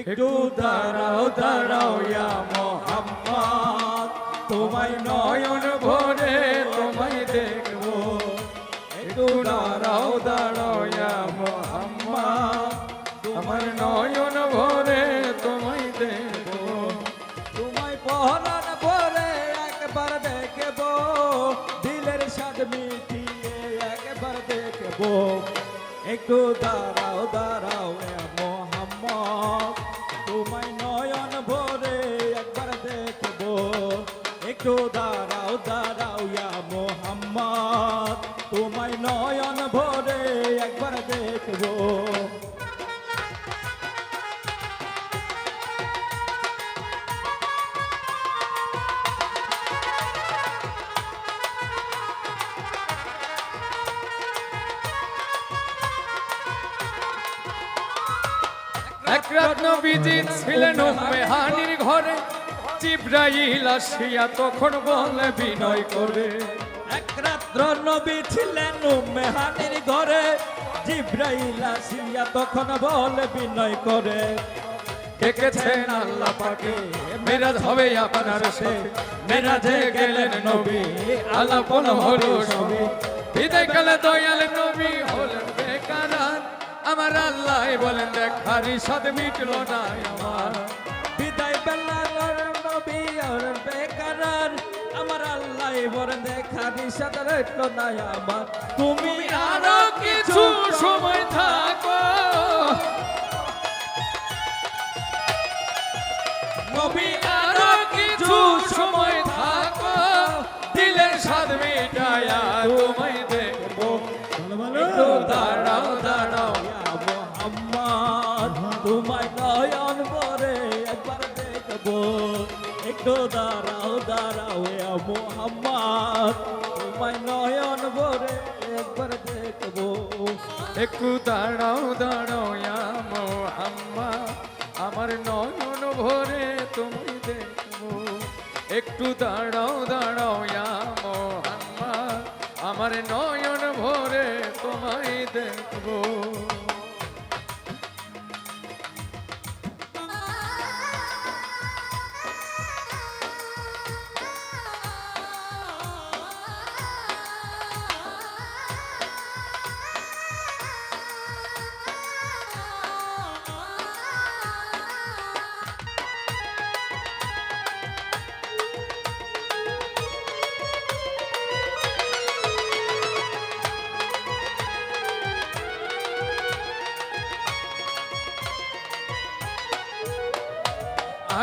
একটু দাঁড়াও দাঁড়াও ইয়া মোহাম্মদ। তোমায় নয়ন ভরে তোমায় দেখব। একটু দাঁড়াও দাঁড়াও ইয়া মোহাম্মদ। তোমার নয়ন ভরে তোমায় দেখব। তোমায় পহরান ভরে একবার দেখব। দিলের স্বাদ মিটিয়ে একবার দেখব। একটু দাঁড়াও দাঁড়াও এ তোমায় নয়ন ভরে একবার দেখব। ছিলেন ঘরে জিব্রাইল আসিয়া তখন বলে বিনয় করে। এক রাত্র নবী ছিলেন মেহানির ঘরে। জিব্রাইল আসিয়া তখন বলে বিনয় করে। ডেকেছেন আল্লাহ পাকে মেরাজ হবে আপনার সে। মেরাজে গেলেন নবী আলাপন হলো সবই। বিদায় কালে দয়াল নবী হলেন বেকারার আমার আল্লাহ বলেন দেখার সাথে মিটলো না আমার। বিদায় বেলার নবী আর বেকারার আমার আল্লাহ বর দেখা নিষাদ রইল না আমার। তুমি আরও কিছু সময় থাকো। নবী মোহাম্মদ, তোমায় নয়ন ভরে একবার দেখব। একটু দাঁড়াও দাঁড়াও মোহাম্মদ, আমার নয়ন ভরে তুমি দেখব। একটু দাঁড়াও দাঁড়াও মোহাম্মদ, আমার নয়ন ভরে তোমায় দেখব।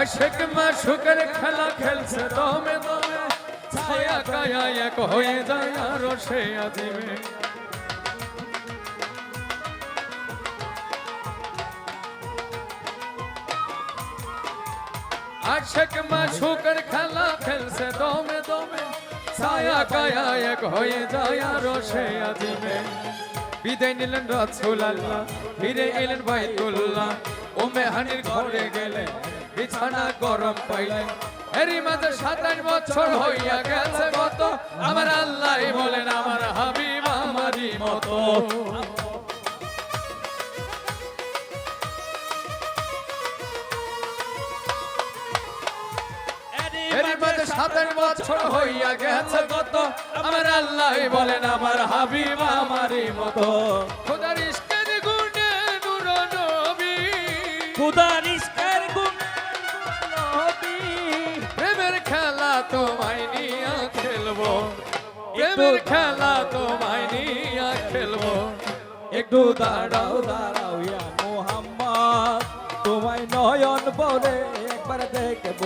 আশেক মাসুকের খেলা খেলছে, দমে দমে। ছায়া কায়া এক হয়ে যায় আর সে আজিমে আশেক মাসুকের খেলা খেলছে, দমে দমে। ছায়া কায়া এক হয়ে যায় আর সে আজিমে বিদায় নিলেন রাসুল আল্লাহ ফিরে এলেন বাইতুল্লাহ। ও মেহানির ঘরে গেলেন। বিছানা গরম পাইলেন। এরই মাঝে সাতাশ বছর হইয়া গেছে গত আমার আল্লাহ বলেন, আমার হাবিব আমারই মতো। সাতাশ বছর হইয়া গেছে গত। আমার আল্লাহ বলেন, আমার হাবিব আমারই মতো। তোমায় নিয়ে খেলব। প্রেমের খেলা তোমায় নিয়ে খেলব। একটু দাঁড়াও দাঁড়াও ইয়া মোহাম্মদ। তোমায় নয়ন পরে একবার দেখব।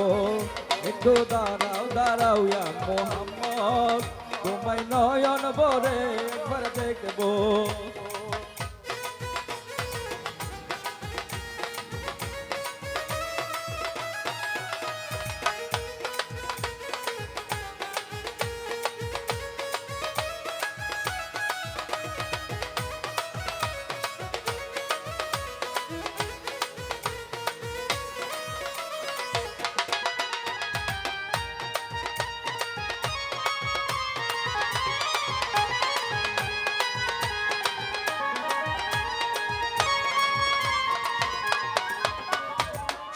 একটু দাঁড়াও দাঁড়াও ইয়া মোহাম্মদ। তোমায় নয়ন পরে একবার দেখব।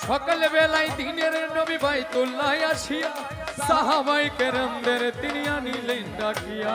সকাল বেলায় দিনের নবী ভাই তুল্লায় আসিয়া সাহাবাই কেরামদের তিনি আনিলেন ডাকিয়া।